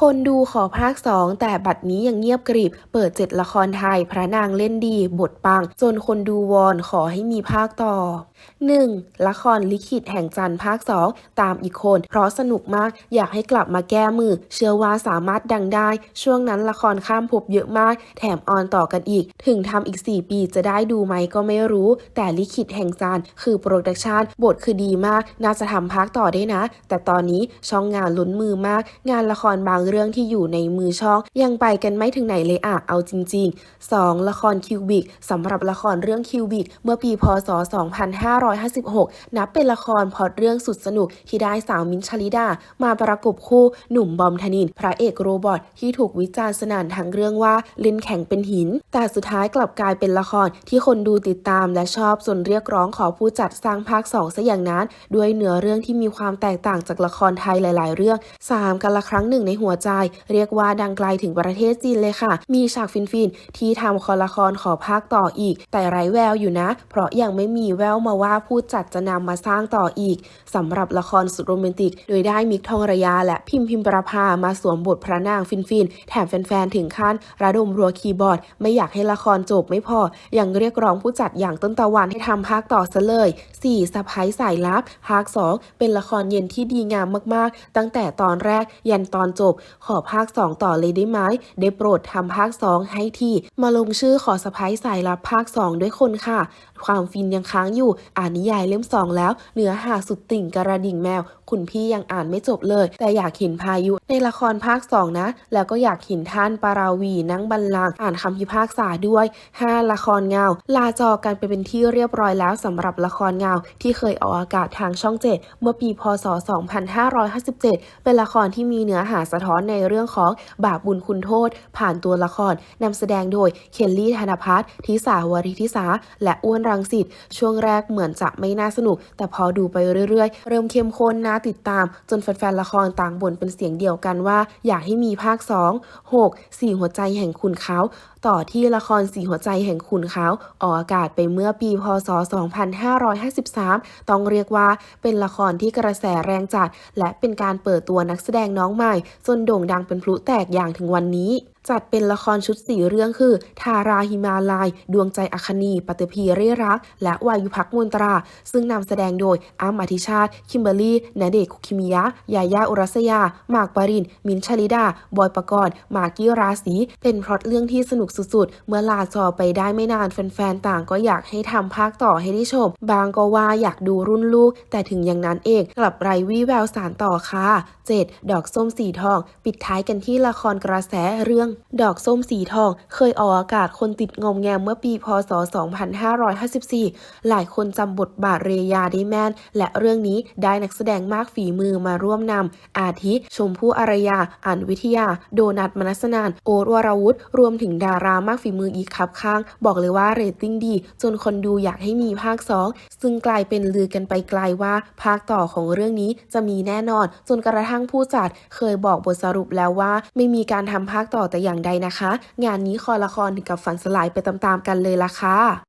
คนดูขอภาคสองแต่บัดนี้ยังเงียบกริบ เปิดเจ็ดละครไทย พระนางเล่นดี บทปัง จนคนดูวอนขอให้มีภาคต่อ 1. ละครลิขิตแห่งจันทร์ภาค 2 ตามอีกคน เพราะสนุกมากอยากให้กลับมาแก้มือ เชื่อว่าสามารถดังได้ ช่วงนั้นละครข้ามภพเยอะมาก แถมออนต่อกันอีก ถึงทำอีก 4 ปีจะได้ดูไหมก็ไม่รู้ แต่ลิขิตแห่งจันทร์คือโปรดักชันบทคือดีมาก น่าจะทำภาคต่อได้นะ แต่ตอนนี้ช่องงานลุ้นมือมาก งานละครบางเรื่องที่อยู่ในมือช่อง ยังไปกันไม่ถึงไหนเลยอะเอาจริง ๆ 2. ละครคิวบิกสำหรับละครเรื่องคิวบิกเมื่อปีพศ 2556 นับเป็นละครพอตเรื่องสุดสนุกที่ได้สาวมินชลิดา มาประกบคู่หนุ่มบอมธนิน พระเอกโรบอทที่ถูกวิจารณ์สนั่นทั้งเรื่องว่าเล่นแข็งเป็นหิน แต่สุดท้ายกลับกลายเป็นละครที่คนดูติดตามและชอบจนเรียกร้องขอผู้จัดสร้างภาค 2 ซะอย่างนั้น ด้วยเนื้อเรื่องที่มีความแตกต่างจากละครไทยหลาย ๆ เรื่อง 3. กันละครั้งหนึ่งในหัวใจ เรียกว่าดังไกลถึงประเทศจีนเลยค่ะ มีฉากฟินๆ ที่ทำคอละครขอภาคต่ออีก แต่ไร้แววอยู่นะ เพราะยังไม่มีแววมาว่าผู้จัดจะนำมาสร้างต่ออีกสำหรับละครสุดโรแมนติก โดยได้มิกทองระยาและพิมพิมประภามาสวมบทพระนางฟินๆ แถมแฟนๆ ถึงขั้นระดมรัวคีย์บอร์ด ไม่อยากให้ละครจบไม่พอ ยังเรียกร้องผู้จัดอย่างต้นตะวันให้ทำภาคต่อซะเลย 4. สะพ้ายสายลับภาค 2 เป็นละครเย็นที่ดีงามมากๆ ตั้งแต่ตอนแรกยันตอนจบขอภาค 2 ต่อเลยได้ไหมได้โปรดทำภาค 2 ให้ทีมาลงชื่อขอสไพ้ายสายลับภาค 2 ด้วยคนค่ะ ความฟินยังค้างอยู่ อ่านนิยายเล่ม 2 แล้ว เนื้อหาสุดติ่งกระดิ่งแมว คุณพี่ยังอ่านไม่จบเลย แต่อยากเห็นพายุในละครภาค 2 นะ แล้วก็อยากเห็นท่านปาราวีนั่งบัลลังก์อ่านคำพิพากษาด้วย 5. ละครเงา ลาจอกันไปเป็นที่เรียบร้อยแล้วสำหรับละครเงา ที่เคยออกอากาศทางช่อง 7 เมื่อปีพศ 2557 เป็นละครที่มีเนื้อหาสะท้อนในเรื่องของบาปบุญคุณโทษ ผ่านตัวละครนำแสดงโดยเคลลี่ธนพัฒน์ทิสาวริทิสา และอ้วนรังสิตช่วงแรกเหมือนจะไม่น่าสนุก แต่พอดูไปเรื่อยๆ เริ่มเข้มข้นน่าติดตามจนแฟนๆละครต่างบ่นเป็นเสียงเดียวกันว่า อยากให้มีภาค 2 6 4 หัวใจแห่งคุณเขาต่อที่ละครสีหัวใจแห่งคุณเขาออกอากาศไปเมื่อปีพศ 2553 ต้องเรียกว่าเป็นละครที่กระแสแรงจัด และเป็นการเปิดตัวนักแสดงน้องใหม่ จนโด่งดังเป็นพลุแตกอย่างถึงวันนี้ จัดเป็นละครชุดสี่เรื่องคือ ทาราหิมาลาย ดวงใจอัคนีปฏิพีเรรัก และวายุพักมนตรา ซึ่งนำแสดงโดยอ้ำอธิชาติ คิมเบอรี่ณเดชคุกิมิยะ ยายาอุรัสยา หมากปริน มินชลิดา บอยปกรณ์ มากกี้ราศี เป็นพล็อตเรื่องที่สนุกสุดๆ เมื่อลาจอไปได้ไม่นานแฟนๆ ต่างก็อยากให้ทำภาคต่อให้ได้ชม บางก็ว่าอยากดูรุ่นลูก แต่ถึงอย่างนั้นเองกลับไรวี่แววสารต่อค่ะ 7. ดอกส้มสีทอง ปิดท้ายกันที่ละครกระแสเรื่องดอกส้มสีทอง เคยออกอากาศคนติดงอมแงมเมื่อปีพศ 2554 หลายคนจำบทบาทเรยาได้แม่น และเรื่องนี้ได้นักแสดงมากฝีมือมาร่วมนำ อาทิ ชมพู่อารยา อันวิทยา โดนัทมนัสนาน โอ๊ตวรวุฒิ รวมถึงดารามากฝีมืออีกครับข้าง บอกเลยว่าเรตติ้งดี จนคนดูอยากให้มีภาค 2 ซึ่งกลายเป็นลือกันไปไกลว่า ภาคต่อของเรื่องนี้จะมีแน่นอน จนกระทั่งผู้จัดเคยบอกบทสรุปแล้วว่า ไม่มีการทำภาคต่อแต่อย่างใดนะคะ งานนี้คอละครถึงกับฝันสลายไปตามๆกันเลยล่ะค่ะ